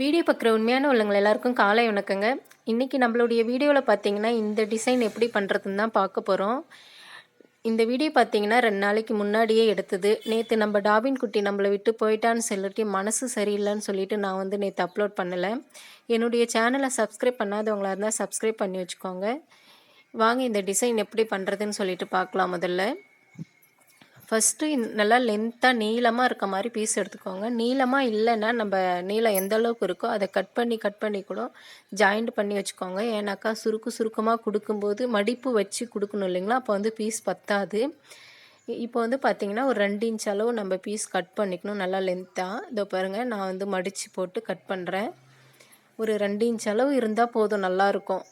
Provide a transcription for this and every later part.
Video பார்க்குற உண்மையான உள்ளவங்க எல்லாருக்கும் காலை வணக்கங்க. இன்றைக்கி நம்மளுடைய வீடியோவில் பார்த்தீங்கன்னா இந்த டிசைன் எப்படி பண்ணுறதுன்னு தான் பார்க்க போகிறோம் இந்த வீடியோ பார்த்தீங்கன்னா ரெண்டு நாளைக்கு முன்னாடியே எடுத்தது. நேற்று நம்ம டாபின் குட்டி நம்மளை விட்டு போயிட்டான்னு சொல்லிட்டு மனசு சரியில்லைன்னு சொல்லிட்டு நான் வந்து நேற்று அப்லோட் பண்ணலை. என்னுடைய சேனலை சப்ஸ்கிரைப் பண்ணாதவங்களா இருந்தால் சப்ஸ்கிரைப் பண்ணி வச்சுக்கோங்க. வாங்க இந்த டிசைன் எப்படி பண்ணுறதுன்னு சொல்லிட்டு பார்க்கலாம் முதல்ல. ஃபஸ்ட்டு நல்லா லென்த்தாக நீளமாக இருக்க மாதிரி பீஸ் எடுத்துக்கோங்க. நீளமாக இல்லைன்னா நம்ம நீளம் எந்த அளவுக்கு இருக்கோ அதை கட் பண்ணி கட் பண்ணி கூட ஜாயிண்ட் பண்ணி வச்சுக்கோங்க. ஏன்னாக்கா சுருக்கு சுருக்கமாக கொடுக்கும்போது மடிப்பு வச்சு கொடுக்கணும் இல்லைங்களா? அப்போ வந்து பீஸ் பத்தாது. இப்போ வந்து பார்த்திங்கன்னா ஒரு ரெண்டு இன்ச் அளவு நம்ம பீஸ் கட் பண்ணிக்கணும் நல்லா லென்த்தாக இதோ பாருங்கள் நான் வந்து மடித்து போட்டு கட் பண்ணுறேன் ஒரு ரெண்டு இன்ச் அளவு இருந்தால் போதும் நல்லாயிருக்கும்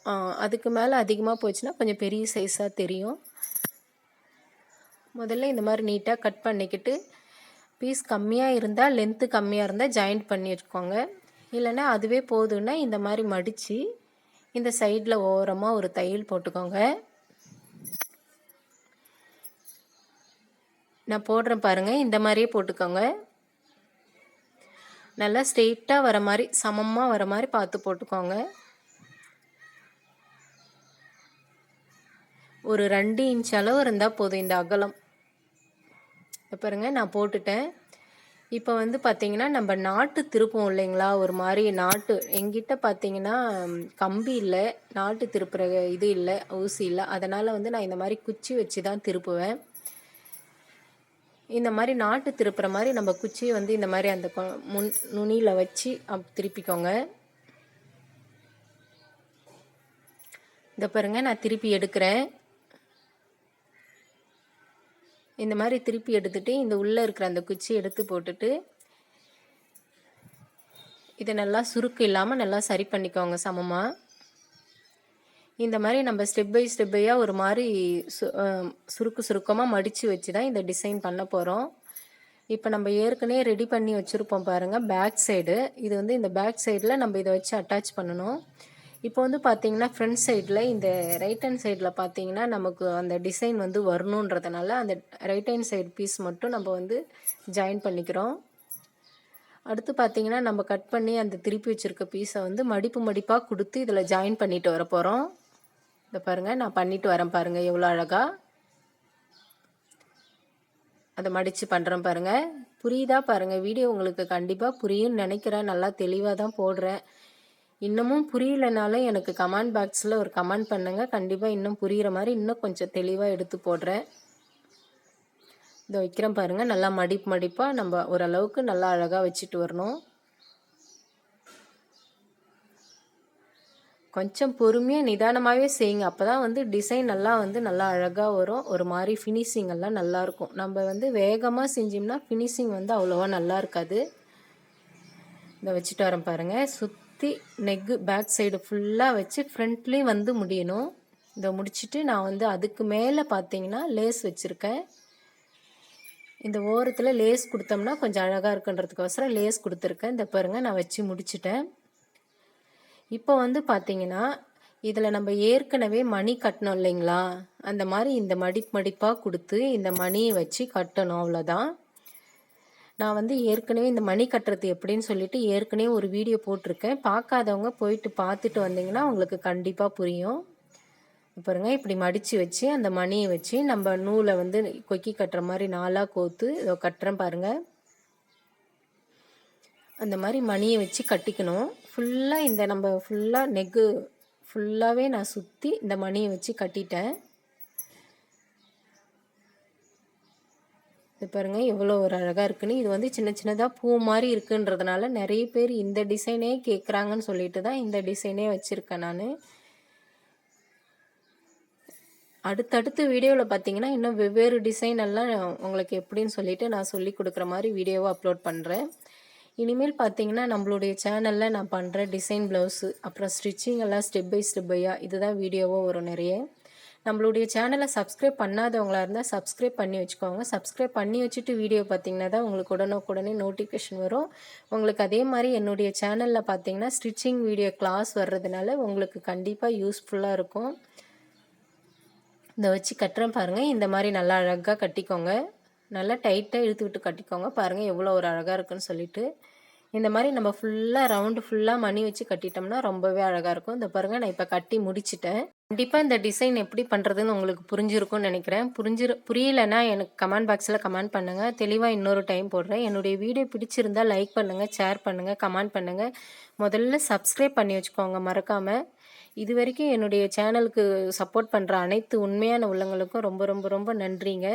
அதுக்கு மேலே அதிகமாக போச்சுன்னா கொஞ்சம் பெரிய சைஸாக தெரியும். முதல்ல இந்த மாதிரி நீட்டாக கட் பண்ணிக்கிட்டு பீஸ் கம்மியாக இருந்தால் லென்த்து கம்மியாக இருந்தால் ஜாயிண்ட் பண்ணி வச்சுக்கோங்க இல்லைன்னா அதுவே போதுன்னா இந்த மாதிரி மடித்து இந்த சைடில் ஓரமாக ஒரு தையல் போட்டுக்கோங்க. நான் போடுறேன் பாருங்கள் இந்த மாதிரியே போட்டுக்கோங்க. நல்லா ஸ்ட்ரெயிட்டாக வர மாதிரி சமமாக வர மாதிரி பார்த்து போட்டுக்கோங்க. ஒரு ரெண்டு இன்ச் அளவு இருந்தால் போதும் இந்த அகலம். பாருங்கள் நான் போட்டுட்டேன். இப்போ வந்து பார்த்திங்கன்னா நம்ம நாட்டு திருப்போம் இல்லைங்களா? ஒரு மாதிரி நாட்டு எங்கிட்ட பார்த்தீங்கன்னா கம்பி இல்லை நாட்டு திருப்புற இது இல்லை ஊசி இல்லை. அதனால் வந்து நான் இந்த மாதிரி குச்சி வச்சு தான் திருப்புவேன். இந்த மாதிரி நாட்டு திருப்புற மாதிரி நம்ம குச்சியை வந்து இந்த மாதிரி அந்த முன் நுனியில் வச்சு அப் திருப்பிக்கோங்க. இந்த பாருங்க நான் திருப்பி எடுக்கிறேன். இந்த மாதிரி திருப்பி எடுத்துகிட்டு இந்த உள்ளே இருக்கிற அந்த குச்சி எடுத்து போட்டுட்டு இதை நல்லா சுருக்கு இல்லாமல் நல்லா சரி பண்ணிக்கோங்க சமமாக இந்த மாதிரி நம்ம ஸ்டெப் பை ஸ்டெப்பையாக ஒரு மாதிரி சு சுருக்கு சுருக்கமாக மடித்து வச்சு தான் இந்த டிசைன் பண்ண போகிறோம் இப்போ நம்ம ஏற்கனவே ரெடி பண்ணி வச்சுருப்போம் பாருங்கள் பேக் சைடு இது வந்து இந்த பேக் சைடில் நம்ம இதை வச்சு அட்டாச் பண்ணணும். இப்போ வந்து பார்த்தீங்கன்னா ஃப்ரண்ட் சைடில் இந்த ரைட் ஹேண்ட் சைடில் பார்த்தீங்கன்னா நமக்கு அந்த டிசைன் வந்து வரணுன்றதுனால அந்த ரைட் ஹேண்ட் சைடு பீஸ் மட்டும் நம்ம வந்து ஜாயின் பண்ணிக்கிறோம். அடுத்து பார்த்தீங்கன்னா நம்ம கட் பண்ணி அந்த திருப்பி வச்சுருக்க பீஸை வந்து மடிப்பு மடிப்பாக கொடுத்து இதில் ஜாயின் பண்ணிட்டு வர போகிறோம் இதை பாருங்கள் நான் பண்ணிட்டு வரேன் பாருங்கள் எவ்வளோ அழகாக அதை மடித்து பண்ணுறேன் பாருங்கள் புரியுதா பாருங்கள் வீடியோ உங்களுக்கு கண்டிப்பாக புரியும்னு நினைக்கிறேன். நல்லா தெளிவாக தான் போடுறேன். இன்னமும் புரியலனாலும் எனக்கு கமெண்ட் பாக்ஸில் ஒரு கமெண்ட் பண்ணுங்கள் கண்டிப்பாக இன்னும் புரிகிற மாதிரி இன்னும் கொஞ்சம் தெளிவாக எடுத்து போடுறேன். இதை வைக்கிறேன் பாருங்கள் நல்லா மடிப்பு மடிப்பாக நம்ம ஓரளவுக்கு நல்லா அழகாக வச்சுட்டு வரணும். கொஞ்சம் பொறுமையாக நிதானமாகவே செய்யுங்க. அப்போ தான் வந்து டிசைன் நல்லா வந்து நல்லா அழகாக வரும். ஒரு மாதிரி ஃபினிஷிங் எல்லாம் நல்லாயிருக்கும் நம்ம வந்து வேகமாக செஞ்சோம்னா ஃபினிஷிங் வந்து அவ்வளோவா நல்லா இருக்காது. இதை வச்சுட்டு வரேன் பாருங்கள் சுத் சுற்றி நெக்கு பேக் சைடு ஃபுல்லாக வச்சு ஃப்ரண்ட்லேயும் வந்து முடியணும். இதை முடிச்சுட்டு நான் வந்து அதுக்கு மேலே பார்த்தீங்கன்னா லேஸ் வச்சுருக்கேன். இந்த ஓரத்தில் லேஸ் கொடுத்தோம்னா கொஞ்சம் அழகாக இருக்குன்றதுக்கோசரம் லேஸ் கொடுத்துருக்கேன். இந்த பாருங்கள் நான் வச்சு முடிச்சிட்டேன். இப்போ வந்து பார்த்தீங்கன்னா இதில் நம்ம ஏற்கனவே மணி கட்டணும் இல்லைங்களா? அந்த மாதிரி இந்த மடிப்பு மடிப்பாக கொடுத்து இந்த மணியை வச்சு கட்டணும் அவ்வளோதான் நான் வந்து ஏற்கனவே இந்த மணி கட்டுறது எப்படின்னு சொல்லிட்டு ஏற்கனவே ஒரு வீடியோ போட்டிருக்கேன். பார்க்காதவங்க போயிட்டு பார்த்துட்டு வந்தீங்கன்னா உங்களுக்கு கண்டிப்பாக புரியும். பாருங்க இப்படி மடித்து வச்சு அந்த மணியை வச்சு நம்ம நூலை வந்து கொக்கி கட்டுற மாதிரி நாளாக கோத்து இதோ கட்டுறேன் பாருங்கள் அந்த மாதிரி மணியை வச்சு கட்டிக்கணும். ஃபுல்லாக இந்த நம்ம ஃபுல்லாக நெக்கு ஃபுல்லாகவே நான் சுற்றி இந்த மணியை வச்சு கட்டிட்டேன். இது பாருங்கள் எவ்வளோ ஒரு அழகாக இருக்குன்னு. இது வந்து சின்ன சின்னதாக பூ மாதிரி இருக்குன்றதுனால நிறைய பேர் இந்த டிசைனே கேட்குறாங்கன்னு சொல்லிட்டு தான் இந்த டிசைனே வச்சுருக்கேன் நான். அடுத்தடுத்த வீடியோவில் பார்த்தீங்கன்னா இன்னும் வெவ்வேறு டிசைன் எல்லாம் உங்களுக்கு எப்படின்னு சொல்லிட்டு நான் சொல்லி கொடுக்குற மாதிரி வீடியோவை அப்லோட் பண்ணுறேன் இனிமேல் பார்த்தீங்கன்னா நம்மளுடைய சேனலில் நான் பண்ணுற டிசைன் ப்ளவுஸு அப்புறம் ஸ்டிச்சிங் எல்லாம் ஸ்டெப் பை ஸ்டெப் பையாக இதுதான் வீடியோவாக வரும் நிறைய. நம்மளுடைய சேனலை சப்ஸ்கிரைப் பண்ணாதவங்களாக இருந்தால் சப்ஸ்கிரைப் பண்ணி வச்சுக்கோங்க. சப்ஸ்கிரைப் பண்ணி வச்சுட்டு வீடியோ பார்த்தீங்கன்னா தான் உங்களுக்கு உடனுக்குடனே நோட்டிஃபிகேஷன் வரும். உங்களுக்கு அதே மாதிரி என்னுடைய சேனலில் பார்த்தீங்கன்னா ஸ்டிச்சிங் வீடியோ கிளாஸ் வர்றதுனால உங்களுக்கு கண்டிப்பாக யூஸ்ஃபுல்லாக இருக்கும். இந்த வச்சு கட்டுறேன் பாருங்கள் இந்த மாதிரி நல்லா அழகாக கட்டிக்கோங்க. நல்லா டைட்டாக இழுத்து விட்டு கட்டிக்கோங்க. பாருங்கள் எவ்வளோ ஒரு அழகாக இருக்குன்னு சொல்லிட்டு. இந்த மாதிரி நம்ம ஃபுல்லாக ரவுண்டு ஃபுல்லாக மணி வச்சு கட்டிட்டோம்னா ரொம்பவே அழகாக இருக்கும். இந்த பாருங்கள் நான் இப்போ கட்டி முடிச்சிட்டேன். கண்டிப்பாக இந்த டிசைன் எப்படி பண்ணுறதுன்னு உங்களுக்கு புரிஞ்சிருக்கும்னு நினைக்கிறேன். புரிஞ்சிரு புரியலைன்னா எனக்கு கமெண்ட் பாக்ஸில் கமெண்ட் பண்ணுங்கள் தெளிவாக இன்னொரு டைம் போடுறேன். என்னுடைய வீடியோ பிடிச்சிருந்தால் லைக் பண்ணுங்கள் ஷேர் பண்ணுங்கள் கமெண்ட் பண்ணுங்கள் முதல்ல சப்ஸ்கிரைப் பண்ணி வச்சுக்கோங்க மறக்காமல் இது வரைக்கும் என்னுடைய சேனலுக்கு சப்போர்ட் பண்ணுற அனைத்து உண்மையான உள்ளங்களுக்கும் ரொம்ப ரொம்ப ரொம்ப நன்றிங்க.